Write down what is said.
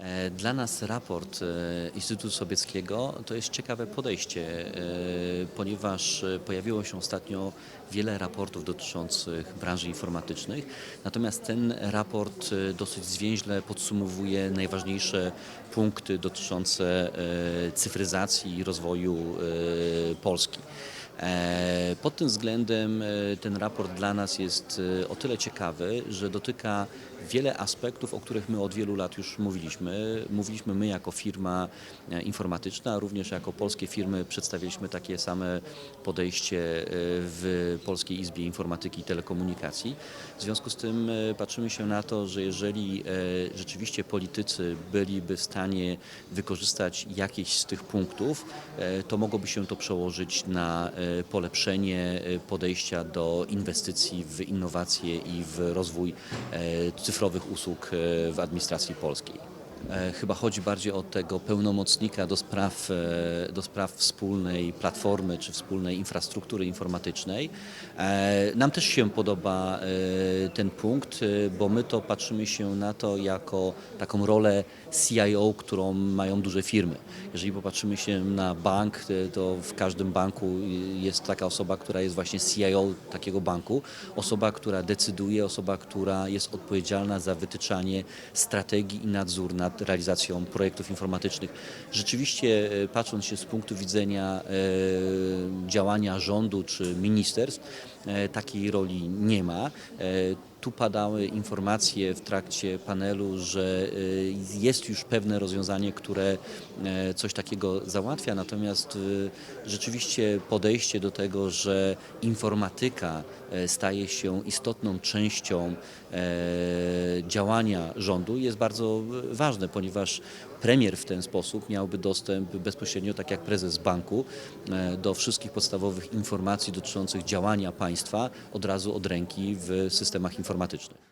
E, Dla nas raport e, Instytutu Sobieckiego to jest ciekawe podejście, e, ponieważ pojawiło się ostatnio wiele raportów dotyczących branży informatycznych, natomiast ten raport dosyć zwięźle podsumowuje najważniejsze punkty dotyczące cyfryzacji i rozwoju Polski. E, Pod tym względem e, ten raport dla nas jest e, o tyle ciekawy, że dotyka wiele aspektów, o których my od wielu lat już mówiliśmy. Mówiliśmy my jako firma informatyczna, również jako polskie firmy przedstawiliśmy takie same podejście w Polskiej Izbie Informatyki i Telekomunikacji. W związku z tym patrzymy się na to, że jeżeli rzeczywiście politycy byliby w stanie wykorzystać jakieś z tych punktów, to mogłoby się to przełożyć na polepszenie e, podejścia do inwestycji w innowacje i w rozwój e, cyfrowych usług e, w administracji polskiej. E, Chyba chodzi bardziej o tego pełnomocnika do spraw, e, do spraw wspólnej platformy czy wspólnej infrastruktury informatycznej. E, Nam też się podoba ten punkt, bo my to patrzymy się na to jako taką rolę CIO, którą mają duże firmy. Jeżeli popatrzymy się na bank, to w każdym banku jest taka osoba, która jest właśnie CIO takiego banku, osoba, która decyduje, osoba, która jest odpowiedzialna za wytyczanie strategii i nadzór nad realizacją projektów informatycznych. Rzeczywiście, e, patrząc się z punktu widzenia e, działania rządu czy ministerstw, e, takiej roli nie ma. Tu padały informacje w trakcie panelu, że e, jest już pewne rozwiązanie, które e, coś takiego załatwia, natomiast e, rzeczywiście podejście do tego, że informatyka e, staje się istotną częścią e, działania rządu jest bardzo ważne, ponieważ premier w ten sposób miałby dostęp bezpośrednio, tak jak prezes banku, do wszystkich podstawowych informacji dotyczących działania państwa od razu od ręki w systemach informatycznych.